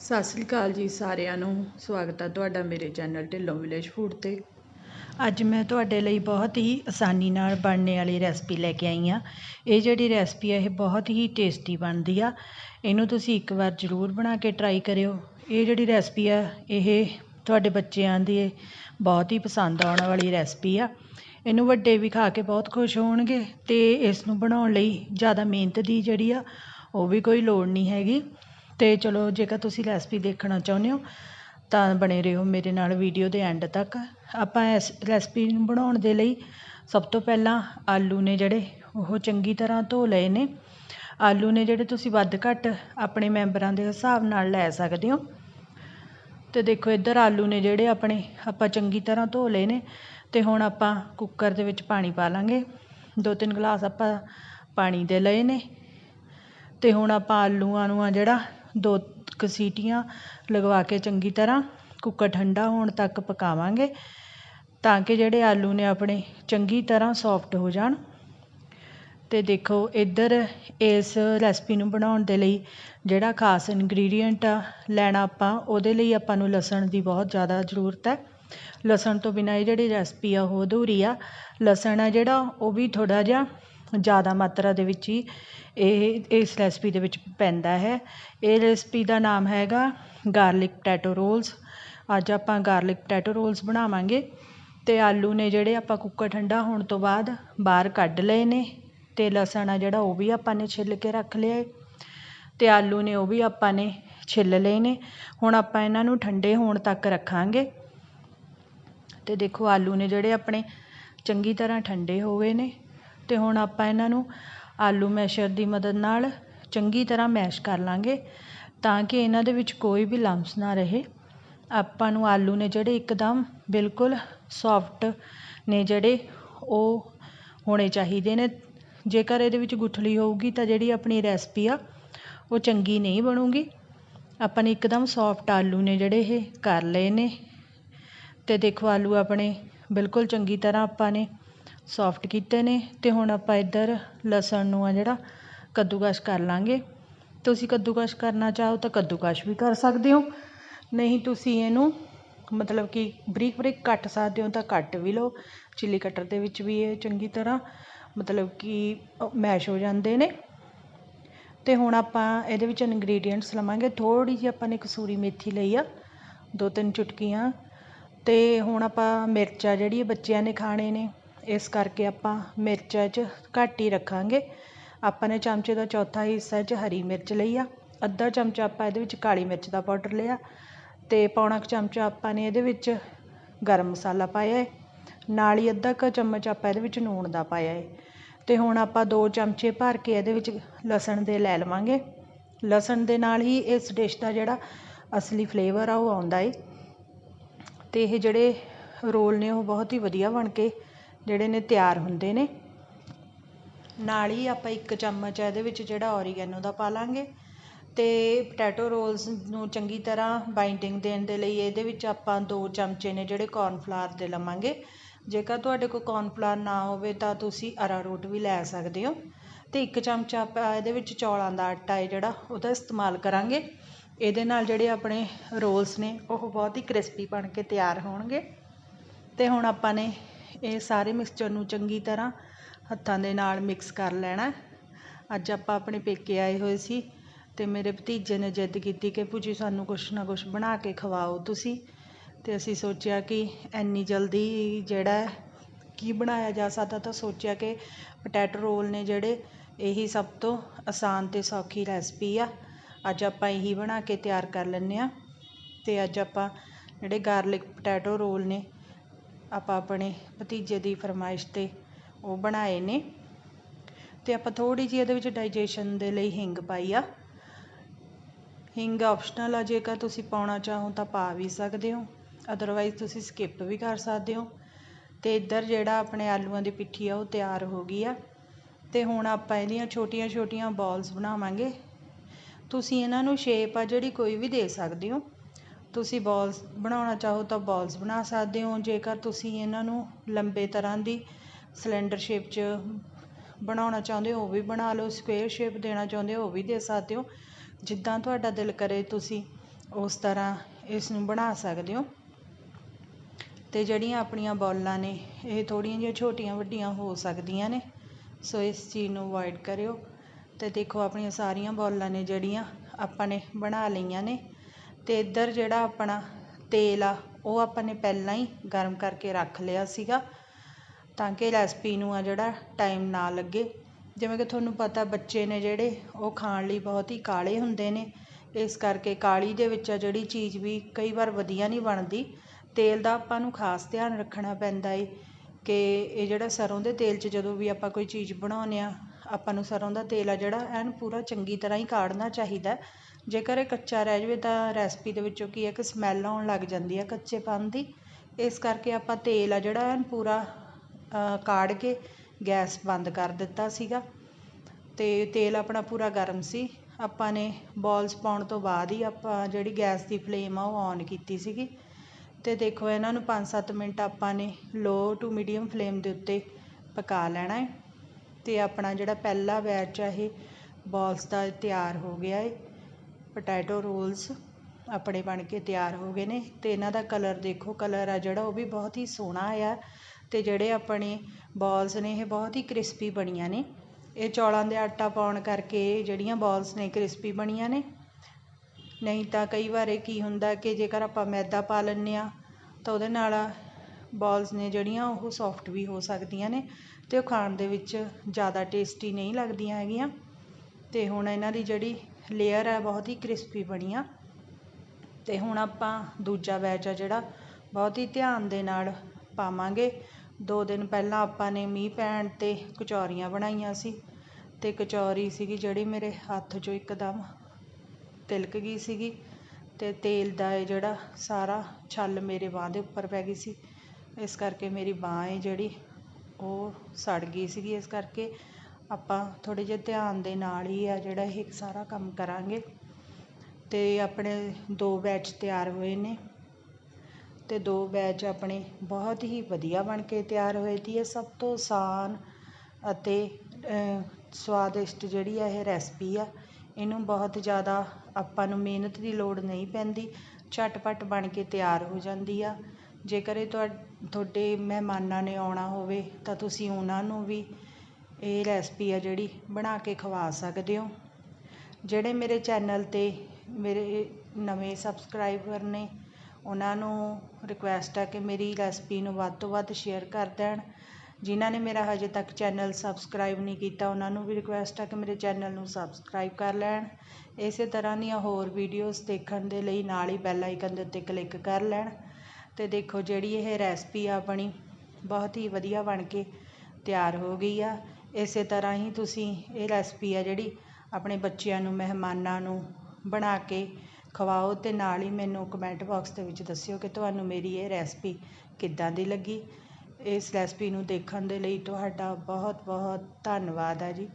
ਸਤਿ ਸ੍ਰੀ ਅਕਾਲ ਜੀ ਸਾਰਿਆਂ ਨੂੰ। ਸਵਾਗਤ ਹੈ ਤੁਹਾਡਾ ਮੇਰੇ ਚੈਨਲ ਢਿੱਲੋਂ ਵਿਲੇਜ ਫੂਡ ਤੇ। ਅੱਜ ਮੈਂ ਤੁਹਾਡੇ ਲਈ ਬਹੁਤ ਹੀ ਆਸਾਨੀ ਨਾਲ ਬਣਨੇ ਵਾਲੀ ਰੈਸਪੀ ਲੈ ਕੇ ਆਈ ਹਾਂ। ਇਹ ਜਿਹੜੀ ਰੈਸਪੀ ਹੈ ਇਹ ਬਹੁਤ ਹੀ ਟੇਸਟੀ ਬਣਦੀ ਆ। ਇਹਨੂੰ ਤੁਸੀਂ ਇੱਕ ਵਾਰ ਜ਼ਰੂਰ ਬਣਾ ਕੇ ਟਰਾਈ ਕਰਿਓ। ਇਹ ਜਿਹੜੀ ਰੈਸਪੀ ਆ, ਇਹ ਤੁਹਾਡੇ ਬੱਚਿਆਂ ਦੀ ਬਹੁਤ ਹੀ ਪਸੰਦ ਆਉਣ ਵਾਲੀ ਰੈਸਪੀ ਆ। ਇਹਨੂੰ ਵੱਡੇ ਵੀ ਖਾ ਕੇ ਬਹੁਤ ਖੁਸ਼ ਹੋਣਗੇ ਤੇ ਇਸ ਨੂੰ ਬਣਾਉਣ ਲਈ ਜ਼ਿਆਦਾ ਮਿਹਨਤ ਦੀ ਜਿਹੜੀ ਆ, ਉਹ ਵੀ ਕੋਈ ਲੋੜ ਨਹੀਂ ਹੈਗੀ। ਅਤੇ ਚਲੋ ਜੇਕਰ ਤੁਸੀਂ ਰੈਸਪੀ ਦੇਖਣਾ ਚਾਹੁੰਦੇ ਹੋ, ਤਾਂ ਬਣੇ ਰਹੋ ਮੇਰੇ ਨਾਲ ਵੀਡੀਓ ਦੇ ਐਂਡ ਤੱਕ। ਆਪਾਂ ਇਸ ਰੈਸਪੀ ਨੂੰ ਬਣਾਉਣ ਦੇ ਲਈ ਸਭ ਤੋਂ ਪਹਿਲਾਂ ਆਲੂ ਨੇ ਜਿਹੜੇ ਉਹ ਚੰਗੀ ਤਰ੍ਹਾਂ ਧੋ ਲਏ ਨੇ। ਆਲੂ ਨੇ ਜਿਹੜੇ ਤੁਸੀਂ ਵੱਧ ਘੱਟ ਆਪਣੇ ਮੈਂਬਰਾਂ ਦੇ ਹਿਸਾਬ ਨਾਲ ਲੈ ਸਕਦੇ ਹੋ। ਤੇ ਦੇਖੋ ਇੱਧਰ ਆਲੂ ਨੇ ਜਿਹੜੇ ਆਪਣੇ ਆਪਾਂ ਚੰਗੀ ਤਰ੍ਹਾਂ ਧੋ ਲਏ ਨੇ ਤੇ ਹੁਣ ਆਪਾਂ ਕੁੱਕਰ ਦੇ ਵਿੱਚ ਪਾਣੀ ਪਾ ਲਾਂਗੇ। ਦੋ ਤਿੰਨ ਗਲਾਸ ਆਪਾਂ ਪਾਣੀ ਦੇ ਲਏ ਨੇ। ਤੇ ਹੁਣ ਆਪਾਂ ਆਲੂਆਂ ਨੂੰ ਆ ਜਿਹੜਾ ਦੋ ਕੁ ਸੀਟੀਆਂ ਲਗਵਾ ਕੇ ਚੰਗੀ ਤਰ੍ਹਾਂ, ਕੁੱਕਰ ਠੰਡਾ ਹੋਣ ਤੱਕ ਪਕਾਵਾਂਗੇ ਤਾਂ ਕਿ ਜਿਹੜੇ ਆਲੂ ਨੇ ਆਪਣੇ ਚੰਗੀ ਤਰ੍ਹਾਂ ਸੋਫਟ ਹੋ ਜਾਣ। ਅਤੇ ਦੇਖੋ, ਇੱਧਰ ਇਸ ਰੈਸਪੀ ਨੂੰ ਬਣਾਉਣ ਦੇ ਲਈ ਜਿਹੜਾ ਖਾਸ ਇਨਗਰੀਡੀਅੰਟ ਆ, ਲੈਣਾ ਆਪਾਂ, ਉਹਦੇ ਲਈ ਆਪਾਂ ਨੂੰ ਲਸਣ ਦੀ ਬਹੁਤ ਜ਼ਿਆਦਾ ਜ਼ਰੂਰਤ ਹੈ। ਲਸਣ ਤੋਂ ਬਿਨਾਂ ਇਹ ਜਿਹੜੀ ਰੈਸਪੀ ਆ, ਉਹ ਅਧੂਰੀ ਆ। ਲਸਣ ਆ ਜਿਹੜਾ, ਉਹ ਵੀ ਥੋੜ੍ਹਾ ਜਿਹਾ ਜ਼ਿਆਦਾ ਮਾਤਰਾ ਦੇ ਵਿੱਚ ਹੀ ਇਹ, ਇਸ ਰੈਸਪੀ ਦੇ ਵਿੱਚ ਪੈਂਦਾ ਹੈ। ਇਹ ਰੈਸਪੀ ਦਾ ਨਾਮ ਹੈਗਾ ਗਾਰਲਿਕ ਪਟੈਟੋ ਰੋਲਸ ਅੱਜ ਆਪਾਂ ਗਾਰਲਿਕ ਪਟੈਟੋ ਰੋਲਸ ਬਣਾਵਾਂਗੇ ਅਤੇ ਆਲੂ ਨੇ ਜਿਹੜੇ ਆਪਾਂ ਕੁੱਕਰ ਠੰਡਾ ਹੋਣ ਤੋਂ ਬਾਅਦ ਬਾਹਰ ਕੱਢ ਲਏ ਨੇ ਅਤੇ ਲਸਣ ਆ ਜਿਹੜਾ ਉਹ ਵੀ ਆਪਾਂ ਨੇ ਛਿੱਲ ਕੇ ਰੱਖ ਲਿਆ ਹੈ ਤੇ ਆਲੂ ਨੇ ਉਹ ਵੀ ਆਪਾਂ ਨੇ ਛਿੱਲ ਲਏ ਨੇ। ਹੁਣ ਆਪਾਂ ਇਹਨਾਂ ਨੂੰ ਠੰਡੇ ਹੋਣ ਤੱਕ ਰੱਖਾਂਗੇ। ਅਤੇ ਦੇਖੋ ਆਲੂ ਨੇ ਜਿਹੜੇ ਆਪਣੇ ਚੰਗੀ ਤਰ੍ਹਾਂ ਠੰਡੇ ਹੋ ਗਏ ਨੇ। ਅਤੇ ਹੁਣ ਆਪਾਂ ਇਹਨਾਂ ਨੂੰ ਆਲੂ ਮੈਸ਼ਰ ਦੀ ਮਦਦ ਨਾਲ ਚੰਗੀ ਤਰ੍ਹਾਂ ਮੈਸ਼ ਕਰ ਲਾਂਗੇ ਤਾਂ ਕਿ ਇਹਨਾਂ ਦੇ ਵਿੱਚ ਕੋਈ ਵੀ ਲੰਪਸ ਨਾ ਰਹੇ। ਆਪਾਂ ਨੂੰ ਆਲੂ ਨੇ ਜਿਹੜੇ ਇੱਕਦਮ ਬਿਲਕੁਲ ਸੌਫਟ ਨੇ ਜਿਹੜੇ, ਉਹ ਹੋਣੇ ਚਾਹੀਦੇ ਨੇ। ਜੇਕਰ ਇਹਦੇ ਵਿੱਚ ਗੁਠਲੀ ਹੋਊਗੀ ਤਾਂ ਜਿਹੜੀ ਆਪਣੀ ਰੈਸਪੀ ਆ, ਉਹ ਚੰਗੀ ਨਹੀਂ ਬਣੂਗੀ। ਆਪਾਂ ਨੇ ਇੱਕਦਮ ਸੌਫਟ ਆਲੂ ਨੇ ਜਿਹੜੇ ਇਹ ਕਰ ਲਏ ਨੇ। ਤੇ ਦੇਖੋ ਆਲੂ ਆਪਣੇ ਬਿਲਕੁਲ ਚੰਗੀ ਤਰ੍ਹਾਂ ਆਪਾਂ ਨੇ ਸੋਫਟ ਕੀਤੇ ਨੇ ਅਤੇ ਹੁਣ ਆਪਾਂ ਇੱਧਰ ਲਸਣ ਨੂੰ ਆ ਜਿਹੜਾ ਕੱਦੂਕਸ਼ ਕਰ ਲਾਂਗੇ। ਤੁਸੀਂ ਕੱਦੂਕਸ਼ ਕਰਨਾ ਚਾਹੋ ਤਾਂ ਕੱਦੂਕਸ਼ ਵੀ ਕਰ ਸਕਦੇ ਹੋ। ਨਹੀਂ ਤੁਸੀਂ ਇਹਨੂੰ ਮਤਲਬ ਕਿ ਬਰੀਕ ਬਰੀਕ ਕੱਟ ਸਕਦੇ ਹੋ ਤਾਂ ਕੱਟ ਵੀ ਲਓ। ਚਿੱਲੀ ਕਟਰ ਦੇ ਵਿੱਚ ਵੀ ਇਹ ਚੰਗੀ ਤਰ੍ਹਾਂ ਮਤਲਬ ਕਿ ਮੈਸ਼ ਹੋ ਜਾਂਦੇ ਨੇ। ਅਤੇ ਹੁਣ ਆਪਾਂ ਇਹਦੇ ਵਿੱਚ ਇਨਗਰੀਡੀਅੰਟਸ ਲਵਾਂਗੇ। ਥੋੜ੍ਹੀ ਜਿਹੀ ਆਪਾਂ ਨੇ ਕਸੂਰੀ ਮੇਥੀ ਲਈ ਆ, ਦੋ ਤਿੰਨ ਚੁਟਕੀਆਂ। ਅਤੇ ਹੁਣ ਆਪਾਂ ਮਿਰਚਾ ਜਿਹੜੀ ਬੱਚਿਆਂ ਨੇ ਖਾਣੇ ਨੇ ਇਸ ਕਰਕੇ ਆਪਾਂ ਮਿਰਚਾਂ 'ਚ ਘੱਟ ਹੀ ਰੱਖਾਂਗੇ। ਆਪਾਂ ਨੇ ਚਮਚੇ ਦਾ ਚੌਥਾ ਹਿੱਸਾ 'ਚ ਹਰੀ ਮਿਰਚ ਲਈ ਆ। ਅੱਧਾ ਚਮਚਾ ਆਪਾਂ ਇਹਦੇ ਵਿੱਚ ਕਾਲੀ ਮਿਰਚ ਦਾ ਪਾਊਡਰ ਲਿਆ ਅਤੇ ਪੌਣਾ ਕੁ ਚਮਚਾ ਆਪਾਂ ਨੇ ਇਹਦੇ ਵਿੱਚ ਗਰਮ ਮਸਾਲਾ ਪਾਇਆ ਹੈ ਨਾਲ ਹੀ ਅੱਧਾ ਕੁ ਚਮਚ ਆਪਾਂ ਇਹਦੇ ਵਿੱਚ ਲੂਣ ਦਾ ਪਾਇਆ ਹੈ ਅਤੇ ਹੁਣ ਆਪਾਂ ਦੋ ਚਮਚੇ ਭਰ ਕੇ ਇਹਦੇ ਵਿੱਚ ਲਸਣ ਦੇ ਲੈ ਲਵਾਂਗੇ। ਲਸਣ ਦੇ ਨਾਲ ਹੀ ਇਸ ਡਿਸ਼ ਦਾ ਜਿਹੜਾ ਅਸਲੀ ਫਲੇਵਰ ਆ ਉਹ ਆਉਂਦਾ ਏ। ਅਤੇ ਇਹ ਜਿਹੜੇ ਰੋਲ ਨੇ ਉਹ ਬਹੁਤ ਹੀ ਵਧੀਆ ਬਣ ਕੇ ਜਿਹੜੇ ਨੇ ਤਿਆਰ ਹੁੰਦੇ ਨੇ। ਨਾਲ ਹੀ ਆਪਾਂ ਇੱਕ ਚਮਚ ਇਹਦੇ ਵਿੱਚ ਜਿਹੜਾ ਔਰੀਗੈਨੋ ਦਾ ਪਾ ਲਾਂਗੇ। ਅਤੇ ਪਟੈਟੋ ਰੋਲਸ ਨੂੰ ਚੰਗੀ ਤਰ੍ਹਾਂ ਬਾਈਂਡਿੰਗ ਦੇਣ ਦੇ ਲਈ ਇਹਦੇ ਵਿੱਚ ਆਪਾਂ ਦੋ ਚਮਚੇ ਨੇ ਜਿਹੜੇ ਕੌਰਨਫਲਾਰ ਦੇ ਲਵਾਂਗੇ। ਜੇਕਰ ਤੁਹਾਡੇ ਕੋਲ ਕੌਰਨਫਲਾਰ ਨਾ ਹੋਵੇ ਤਾਂ ਤੁਸੀਂ ਅਰਾਰੋਟ ਵੀ ਲੈ ਸਕਦੇ ਹੋ। ਅਤੇ ਇੱਕ ਚਮਚਾ ਆਪਾਂ ਇਹਦੇ ਵਿੱਚ ਚੌਲਾਂ ਦਾ ਆਟਾ ਹੈ ਜਿਹੜਾ, ਉਹਦਾ ਇਸਤੇਮਾਲ ਕਰਾਂਗੇ। ਇਹਦੇ ਨਾਲ ਜਿਹੜੇ ਆਪਣੇ ਰੋਲਸ ਨੇ, ਉਹ ਬਹੁਤ ਹੀ ਕ੍ਰਿਸਪੀ ਬਣ ਕੇ ਤਿਆਰ ਹੋਣਗੇ। ਅਤੇ ਹੁਣ ਆਪਾਂ ਨੇ ਇਹ ਸਾਰੇ ਮਿਕਸਚਰ ਨੂੰ ਚੰਗੀ ਤਰ੍ਹਾਂ ਹੱਥਾਂ ਦੇ ਨਾਲ ਮਿਕਸ ਕਰ ਲੈਣਾ ਅੱਜ ਆਪਾਂ ਆਪਣੇ ਪੇਕੇ ਆਏ ਹੋਏ ਸੀ ਅਤੇ ਮੇਰੇ ਭਤੀਜੇ ਨੇ ਜਿੱਦ ਕੀਤੀ ਕਿ ਭੂਜੀ ਸਾਨੂੰ ਕੁਛ ਨਾ ਕੁਛ ਬਣਾ ਕੇ ਖਵਾਓ ਤੁਸੀਂ। ਅਤੇ ਅਸੀਂ ਸੋਚਿਆ ਕਿ ਇੰਨੀ ਜਲਦੀ ਜਿਹੜਾ ਕੀ ਬਣਾਇਆ ਜਾ ਸਕਦਾ ਤਾਂ ਸੋਚਿਆ ਕਿ ਪਟੈਟੋ ਰੋਲ ਨੇ ਜਿਹੜੇ, ਇਹੀ ਸਭ ਤੋਂ ਆਸਾਨ ਅਤੇ ਸੌਖੀ ਰੈਸਪੀ ਆ। ਅੱਜ ਆਪਾਂ ਇਹੀ ਬਣਾ ਕੇ ਤਿਆਰ ਕਰ ਲੈਂਦੇ ਹਾਂ। ਅਤੇ ਅੱਜ ਆਪਾਂ ਜਿਹੜੇ ਗਾਰਲਿਕ ਪਟੈਟੋ ਰੋਲ ਨੇ ਆਪਾਂ ਆਪਣੇ ਭਤੀਜੇ ਦੀ ਫਰਮਾਇਸ਼ ਤੇ ਉਹ ਬਣਾਏ ਨੇ। ਅਤੇ ਆਪਾਂ ਥੋੜ੍ਹੀ ਜਿਹੀ ਇਹਦੇ ਵਿੱਚ ਡਾਈਜੈਸ਼ਨ ਦੇ ਲਈ ਹਿੰਗ ਪਾਈ ਆ। ਹਿੰਗ ਆਪਸ਼ਨਲ ਆ, ਜੇਕਰ ਤੁਸੀਂ ਪਾਉਣਾ ਚਾਹੋ ਤਾਂ ਪਾ ਵੀ ਸਕਦੇ ਹੋ। ਅਦਰਵਾਈਜ਼ ਤੁਸੀਂ ਸਕਿਪ ਵੀ ਕਰ ਸਕਦੇ ਹੋ। ਅਤੇ ਇੱਧਰ ਜਿਹੜਾ ਆਪਣੇ ਆਲੂਆਂ ਦੀ ਪਿੱਠੀ ਆ, ਉਹ ਤਿਆਰ ਹੋ ਗਈ ਆ। ਅਤੇ ਹੁਣ ਆਪਾਂ ਇਹਦੀਆਂ ਛੋਟੀਆਂ ਛੋਟੀਆਂ ਬਾਲਸ ਬਣਾਵਾਂਗੇ। ਤੁਸੀਂ ਇਹਨਾਂ ਨੂੰ ਸ਼ੇਪ ਆ ਜਿਹੜੀ ਕੋਈ ਵੀ ਦੇ ਸਕਦੇ ਹੋ। ਤੁਸੀਂ ਬੋਲਸ ਬਣਾਉਣਾ ਚਾਹੋ ਤਾਂ ਬੋਲਸ ਬਣਾ ਸਕਦੇ ਹੋ। ਜੇਕਰ ਤੁਸੀਂ ਇਹਨਾਂ ਨੂੰ ਲੰਬੇ ਤਰ੍ਹਾਂ ਦੀ ਸਿਲੰਡਰ ਸ਼ੇਪ 'ਚ ਬਣਾਉਣਾ ਚਾਹੁੰਦੇ ਹੋ, ਉਹ ਵੀ ਬਣਾ ਲਓ। ਸਕੁਅਰ ਸ਼ੇਪ ਦੇਣਾ ਚਾਹੁੰਦੇ ਹੋ, ਉਹ ਵੀ ਦੇ ਸਕਦੇ ਹੋ। ਜਿੱਦਾਂ ਤੁਹਾਡਾ ਦਿਲ ਕਰੇ ਤੁਸੀਂ ਉਸ ਤਰ੍ਹਾਂ ਇਸ ਨੂੰ ਬਣਾ ਸਕਦੇ ਹੋ। ਅਤੇ ਜਿਹੜੀਆਂ ਆਪਣੀਆਂ ਬੋਲਾਂ ਨੇ, ਇਹ ਥੋੜ੍ਹੀਆਂ ਜਿਹੀਆਂ ਛੋਟੀਆਂ ਵੱਡੀਆਂ ਹੋ ਸਕਦੀਆਂ ਨੇ। ਸੋ ਇਸ ਚੀਜ਼ ਨੂੰ ਅਵੋਇਡ ਕਰਿਓ। ਅਤੇ ਦੇਖੋ, ਆਪਣੀਆਂ ਸਾਰੀਆਂ ਬੋਲਾਂ ਨੇ ਜਿਹੜੀਆਂ ਆਪਾਂ ਨੇ ਬਣਾ ਲਈਆਂ ਨੇ ਅਤੇ ਇੱਧਰ ਜਿਹੜਾ ਆਪਣਾ ਤੇਲ ਆ, ਉਹ ਆਪਾਂ ਨੇ ਪਹਿਲਾਂ ਹੀ ਗਰਮ ਕਰਕੇ ਰੱਖ ਲਿਆ ਸੀਗਾ, ਤਾਂ ਕਿ ਰੈਸਪੀ ਨੂੰ ਆ ਜਿਹੜਾ ਟਾਈਮ ਨਾ ਲੱਗੇ। ਜਿਵੇਂ ਕਿ ਤੁਹਾਨੂੰ ਪਤਾ ਬੱਚੇ ਨੇ ਜਿਹੜੇ, ਉਹ ਖਾਣ ਲਈ ਬਹੁਤ ਹੀ ਕਾਲੇ ਹੁੰਦੇ ਨੇ। ਇਸ ਕਰਕੇ ਕਾਲੀ ਦੇ ਵਿੱਚ ਆ ਜਿਹੜੀ ਚੀਜ਼ ਵੀ ਕਈ ਵਾਰ ਵਧੀਆ ਨਹੀਂ ਬਣਦੀ। ਤੇਲ ਦਾ ਆਪਾਂ ਨੂੰ ਖਾਸ ਧਿਆਨ ਰੱਖਣਾ ਪੈਂਦਾ ਏ ਕਿ ਇਹ ਜਿਹੜਾ ਸਰ੍ਹੋਂ ਦੇ ਤੇਲ 'ਚ ਜਦੋਂ ਵੀ ਆਪਾਂ ਕੋਈ ਚੀਜ਼ ਬਣਾਉਂਦੇ ਹਾਂ ਆਪਾਂ ਨੂੰ ਸਰੋਂ ਦਾ ਤੇਲ ਆ ਜਿਹੜਾ ਐਨ ਪੂਰਾ ਚੰਗੀ ਤਰ੍ਹਾਂ ਹੀ ਕਾੜਨਾ ਚਾਹੀਦਾ ਜੇਕਰ ਇਹ ਕੱਚਾ ਰਹਿ ਜਾਵੇ ਤਾਂ ਰੈਸਪੀ ਦੇ ਵਿੱਚੋਂ ਕੀ ਹੈ ਕਿ ਸਮੈਲ ਆਉਣ ਲੱਗ ਜਾਂਦੀ ਹੈ ਕੱਚੇਪਨ ਦੀ। ਇਸ ਕਰਕੇ ਆਪਾਂ ਤੇਲ ਆ ਜਿਹੜਾ ਐਨ ਪੂਰਾ ਕਾੜ ਕੇ ਗੈਸ ਬੰਦ ਕਰ ਦਿੱਤਾ ਸੀਗਾ। ਅਤੇ ਤੇਲ ਆਪਣਾ ਪੂਰਾ ਗਰਮ ਸੀ। ਆਪਾਂ ਨੇ ਬੋਲਸ ਪਾਉਣ ਤੋਂ ਬਾਅਦ ਹੀ ਆਪਾਂ ਜਿਹੜੀ ਗੈਸ ਦੀ ਫਲੇਮ ਆ ਉਹ ਔਨ ਕੀਤੀ ਸੀਗੀ। ਅਤੇ ਦੇਖੋ, ਇਹਨਾਂ ਨੂੰ 5-7 ਮਿੰਟ ਆਪਾਂ ਨੇ ਲੋ ਟੂ ਮੀਡੀਅਮ ਫਲੇਮ ਦੇ ਉੱਤੇ ਪਕਾ ਲੈਣਾ ਹੈ। ਅਤੇ ਆਪਣਾ ਜਿਹੜਾ ਪਹਿਲਾ ਬੈਚ ਆ ਇਹ ਬੋਲਸ ਦਾ ਤਿਆਰ ਹੋ ਗਿਆ ਹੈ ਪਟੈਟੋ ਰੋਲਸ ਆਪਣੇ ਬਣ ਕੇ ਤਿਆਰ ਹੋ ਗਏ ਨੇ ਅਤੇ ਇਹਨਾਂ ਦਾ ਕਲਰ ਦੇਖੋ ਕਲਰ ਆ ਜਿਹੜਾ ਉਹ ਵੀ ਬਹੁਤ ਹੀ ਸੋਹਣਾ ਆ ਅਤੇ ਜਿਹੜੇ ਆਪਣੇ ਬੋਲਸ ਨੇ ਇਹ ਬਹੁਤ ਹੀ ਕ੍ਰਿਸਪੀ ਬਣੀਆਂ ਨੇ। ਇਹ ਚੌਲਾਂ ਦੇ ਆਟਾ ਪਾਉਣ ਕਰਕੇ ਜਿਹੜੀਆਂ ਬੋਲਸ ਨੇ ਕ੍ਰਿਸਪੀ ਬਣੀਆਂ ਨੇ। ਨਹੀਂ ਤਾਂ ਕਈ ਵਾਰ ਇਹ ਕੀ ਹੁੰਦਾ ਕਿ ਜੇਕਰ ਆਪਾਂ ਮੈਦਾ ਪਾ ਲੈਂਦੇ ਹਾਂ ਤਾਂ ਉਹਦੇ ਨਾਲ ਬੋਲਸ ਨੇ ਜਿਹੜੀਆਂ ਉਹ ਸੌਫਟ ਵੀ ਹੋ ਸਕਦੀਆਂ ਨੇ। ਅਤੇ ਉਹ ਖਾਣ ਦੇ ਵਿੱਚ ਜ਼ਿਆਦਾ ਟੇਸਟੀ ਨਹੀਂ ਲੱਗਦੀਆਂ ਹੈਗੀਆਂ। ਅਤੇ ਹੁਣ ਇਹਨਾਂ ਦੀ ਜਿਹੜੀ ਲੇਅਰ ਹੈ ਬਹੁਤ ਹੀ ਕ੍ਰਿਸਪੀ ਬਣੀ ਆ। ਅਤੇ ਹੁਣ ਆਪਾਂ ਦੂਜਾ ਬੈਚ ਆ ਜਿਹੜਾ, ਬਹੁਤ ਹੀ ਧਿਆਨ ਦੇ ਨਾਲ ਪਾਵਾਂਗੇ। ਦੋ ਦਿਨ ਪਹਿਲਾਂ ਆਪਾਂ ਨੇ ਮੀਂਹ ਪੈਣ 'ਤੇ ਕਚੌਰੀਆਂ ਬਣਾਈਆਂ ਸੀ। ਅਤੇ ਕਚੌਰੀ ਸੀਗੀ ਜਿਹੜੀ ਮੇਰੇ ਹੱਥ 'ਚੋਂ ਇੱਕਦਮ ਤਿਲਕ ਗਈ ਸੀਗੀ। ਅਤੇ ਤੇਲ ਦਾ ਇਹ ਜਿਹੜਾ ਸਾਰਾ ਛੱਲ ਮੇਰੇ ਬਾਂਹ ਦੇ ਉੱਪਰ ਪੈ ਗਈ ਸੀ। ਇਸ ਕਰਕੇ ਮੇਰੀ ਬਾਂਹ ਹੈ ਜਿਹੜੀ ਉਹ ਸੜ ਗਈ ਸੀਗੀ, ਇਸ ਕਰਕੇ ਆਪਾਂ ਥੋੜ੍ਹੇ ਜਿਹੇ ਧਿਆਨ ਦੇ ਨਾਲ ਹੀ ਆ ਜਿਹੜਾ ਇਹ ਸਾਰਾ ਕੰਮ ਕਰਾਂਗੇ। ਅਤੇ ਆਪਣੇ ਦੋ ਬੈਚ ਤਿਆਰ ਹੋਏ ਨੇ। ਅਤੇ ਦੋ ਬੈਚ ਆਪਣੇ ਬਹੁਤ ਹੀ ਵਧੀਆ ਬਣ ਕੇ ਤਿਆਰ ਹੋਏ ਸੀ ਇਹ ਸਭ ਤੋਂ ਆਸਾਨ ਅਤੇ ਸਵਾਦਿਸ਼ਟ ਜਿਹੜੀ ਆ ਇਹ ਰੈਸਪੀ ਆ, ਇਹਨੂੰ ਬਹੁਤ ਜ਼ਿਆਦਾ ਆਪਾਂ ਨੂੰ ਮਿਹਨਤ ਦੀ ਲੋੜ ਨਹੀਂ ਪੈਂਦੀ। ਝਟਪਟ ਬਣ ਕੇ ਤਿਆਰ ਹੋ ਜਾਂਦੀ ਆ। ਜੇਕਰ ਇਹ ਤੁਹਾ ਤੁਹਾਡੇ ਮਹਿਮਾਨਾਂ ਨੇ ਆਉਣਾ ਹੋਵੇ ਤਾਂ ਤੁਸੀਂ ਉਹਨਾਂ ਨੂੰ ਵੀ ਇਹ ਰੈਸਪੀ ਆ ਜਿਹੜੀ ਬਣਾ ਕੇ ਖਵਾ ਸਕਦੇ ਹੋ। ਜਿਹੜੇ ਮੇਰੇ ਚੈਨਲ 'ਤੇ ਮੇਰੇ ਨਵੇਂ ਸਬਸਕ੍ਰਾਈਬਰ ਨੇ, ਉਹਨਾਂ ਨੂੰ ਰਿਕੁਐਸਟ ਹੈ ਕਿ ਮੇਰੀ ਰੈਸਪੀ ਨੂੰ ਵੱਧ ਤੋਂ ਵੱਧ ਸ਼ੇਅਰ ਕਰ ਦੇਣ। ਜਿਨ੍ਹਾਂ ਨੇ ਮੇਰਾ ਹਜੇ ਤੱਕ ਚੈਨਲ ਸਬਸਕ੍ਰਾਈਬ ਨਹੀਂ ਕੀਤਾ, ਉਹਨਾਂ ਨੂੰ ਵੀ ਰਿਕੁਐਸਟ ਹੈ ਕਿ ਮੇਰੇ ਚੈਨਲ ਨੂੰ ਸਬਸਕ੍ਰਾਈਬ ਕਰ ਲੈਣ। ਇਸੇ ਤਰ੍ਹਾਂ ਦੀਆਂ ਹੋਰ ਵੀਡੀਓਜ਼ ਦੇਖਣ ਦੇ ਲਈ ਨਾਲ ਹੀ ਬੈਲ ਆਈਕਨ ਦੇ ਉੱਤੇ ਕਲਿੱਕ ਕਰ ਲੈਣ। ਅਤੇ ਦੇਖੋ ਜਿਹੜੀ ਇਹ ਰੈਸਪੀ ਆ ਆਪਣੀ, ਬਹੁਤ ਹੀ ਵਧੀਆ ਬਣ ਕੇ ਤਿਆਰ ਹੋ ਗਈ ਆ। ਇਸੇ ਤਰ੍ਹਾਂ ਹੀ ਤੁਸੀਂ ਇਹ ਰੈਸਪੀ ਆ ਜਿਹੜੀ ਆਪਣੇ ਬੱਚਿਆਂ ਨੂੰ, ਮਹਿਮਾਨਾਂ ਨੂੰ ਬਣਾ ਕੇ ਖਵਾਓ ਅਤੇ ਨਾਲ ਹੀ ਮੈਨੂੰ ਕਮੈਂਟ ਬਾਕਸ ਦੇ ਵਿੱਚ ਦੱਸਿਓ ਕਿ ਤੁਹਾਨੂੰ ਮੇਰੀ ਇਹ ਰੈਸਪੀ ਕਿੱਦਾਂ ਦੀ ਲੱਗੀ। ਇਸ ਰੈਸਪੀ ਨੂੰ ਦੇਖਣ ਦੇ ਲਈ ਤੁਹਾਡਾ ਬਹੁਤ ਬਹੁਤ ਧੰਨਵਾਦ ਆ ਜੀ।